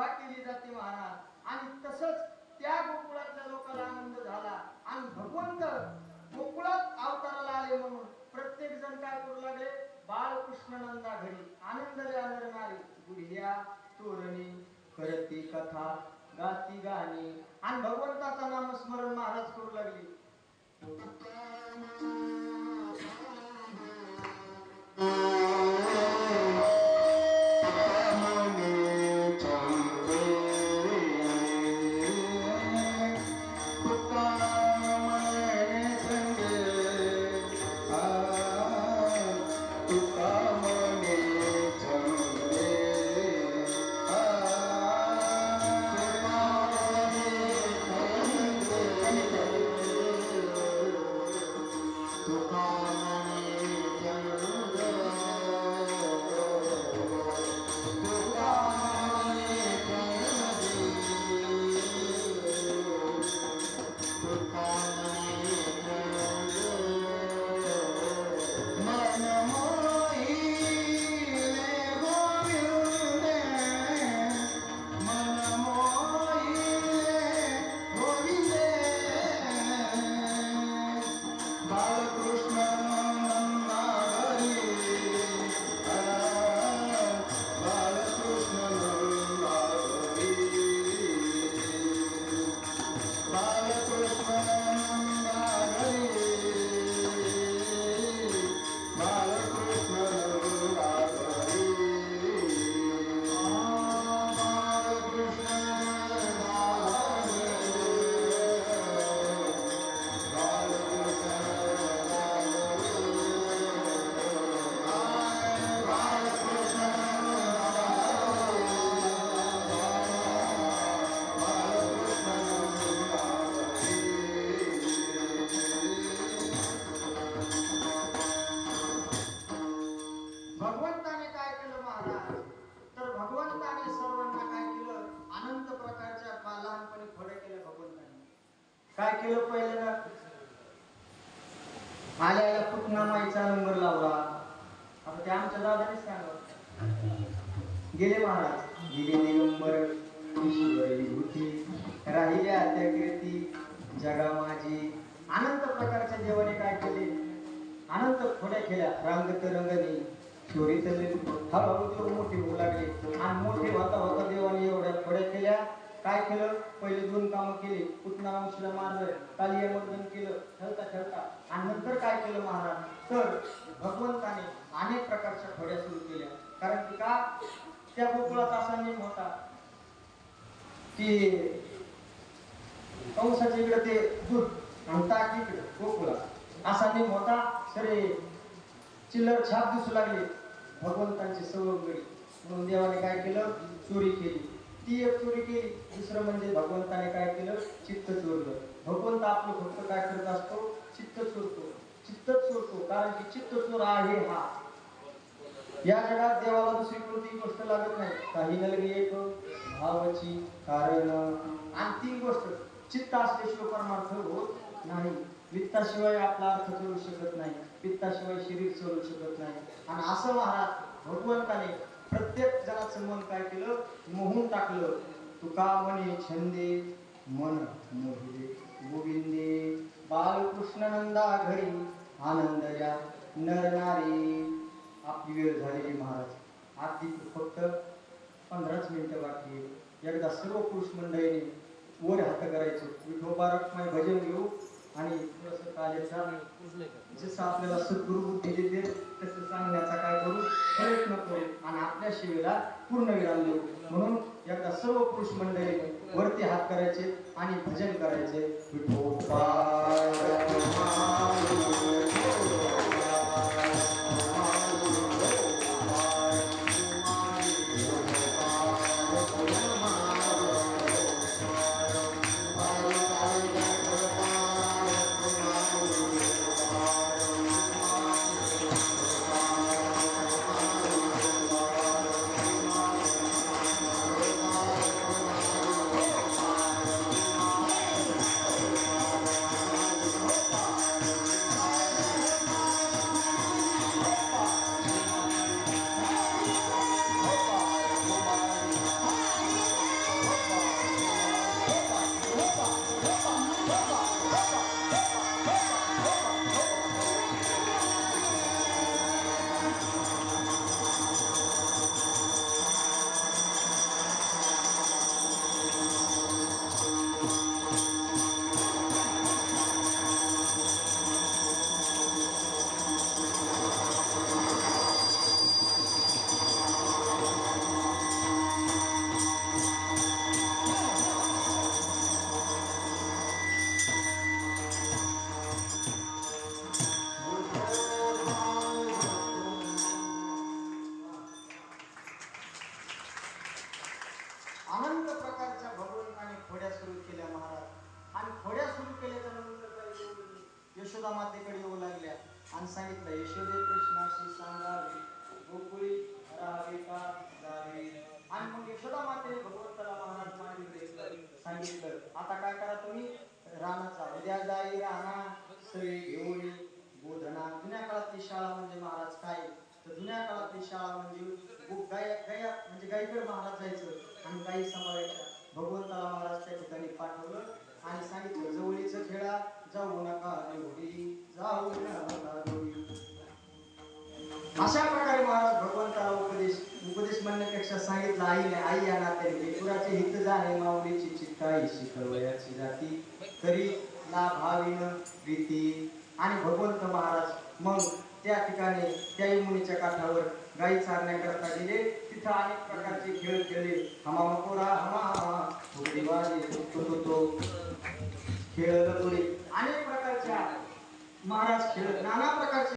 उभा केली जाते महाराज. आणि तसंच त्या गोकुळातल्या लोकांना आनंद झाला. आणि भगवंत गोकुळात अवताराला आले म्हणून प्रत्येक जण काय करू लागले? बाळकृष्णानंदा घरी आनंद आनंदणारे गुढिया तोरणी करती कथा गाती गाणी. आणि भगवंताचा नामस्मरण महाराज करू लागले. केलं पहिलं ना आल्या आल्या पुतना माईचा नंबर लावला? आता ते आमच्या दादाने सांगा गेले महाराज. गेले दिगंबर होती राहिल्या त्या कीर्ती. जगा माझी. अनंत प्रकारच्या देवाने काय केले? अनंत खोड्या केल्या. रंगत रंगणी. चोरी तले हळूहळू मोठे होऊ लागले. आणि मोठे होता होता देवाने एवढ्या खोड्या केल्या. काय केलं? पहिले दोन कामं केले. पुतना वंशीला मारलं. कालिया मर्दन केलं. ठरता ठरता. आणि नंतर काय केलं महाराज? तर भगवंताने अनेक प्रकारच्या खोड्या सुरू केल्या. कारण की का? त्या गोकुळात असा नियम होता की कंसाच्या इकडे ते दूध आणि ताक इकडे गोकुळात. असा नियम होता. सरे चिल्लर छाप दिसू लागले. भगवंतांची सवंगडी. म्हणून देवाने काय केलं? चोरी केली. ती एक चोरी केली. दुसरं म्हणजे भगवंताने काय केलं? चित्त चोरलं. भगवंत आपलं भक्त काय करत असतो? चित्त चोरतो. चित्त चोरतो. कारण की चित्त चोर आहे हा. या जगात देवाला दुसरी कोणतीही गोष्ट लागत नाही. काही नलगी एक भावची कारण. आणि तीन गोष्ट. चित्त असल्याशिवाय परमार्थ होत नाही. वित्ताशिवाय आपला अर्थ करू शकत नाही. वित्ताशिवाय शरीर चालू शकत नाही. आणि असं महाराज भगवंताने प्रत्येक जणाचं मन काय केलं? मोहून टाकलं. तुका म्हणे छंदे मन मोहिले. गोविंदे बालकृष्णनंदा घरी आनंद या नर नारी आपली वेळ झालेली महाराज. आधी फक्त पंधराच मिनिटं बाकी एकदा सर्व पुरुष मंडळीने वर हात करायचं. विठोबारक भजन घेऊ. आणि जसं आपल्याला सद्गुरु बुद्धी देते तसं सांगण्याचा काय करू? प्रयत्न करू आणि आपल्या शिवेला पूर्ण विराम देऊ. म्हणून एकदा सर्व पुरुष मंडळी वरती हात करायचे आणि भजन करायचे. विठोबा येऊ लागल्या. आणि सांगितलं यशोदे कृष्णाशी सांगावे गोकुळी राहावे का जावे? आणि मग यशोदा माते भगवंताला महाराज मांडले सांगितलं आता काय करा तुम्ही? रानाचा उद्या जाई राणा सई घेऊन बोधना जुन्या काळातली शाळा म्हणजे महाराज काय? तर जुन्या काळातली शाळा म्हणजे गो- गाय गाया म्हणजे गायीकडे महाराज जायचं आणि गायी सांभाळायच्या. भगवंताला महाराज त्या ठिकाणी पाठवलं आणि सांगितलं जवळीचं खेळा जाऊ नका एवढी जाऊ नका अशा प्रकारे महाराज भगवंताला उपदेश उपदेश म्हणण्यापेक्षा सांगितलं आईने आई या नात्याने लेकराचे हित जाणे माऊलीची चित्ताई शिकवयाची जाती. तरी लाभावीन प्रीती आणि भगवंत महाराज मग त्या ठिकाणी त्या यमुनेच्या काठावर गाई चारण्याकरता गेले. तिथं अनेक प्रकारचे खेळ खेळले. हमा मकोरा हमा हमा. फुगडी अनेक प्रकारच्या महाराज खेळ नाना प्रकारचे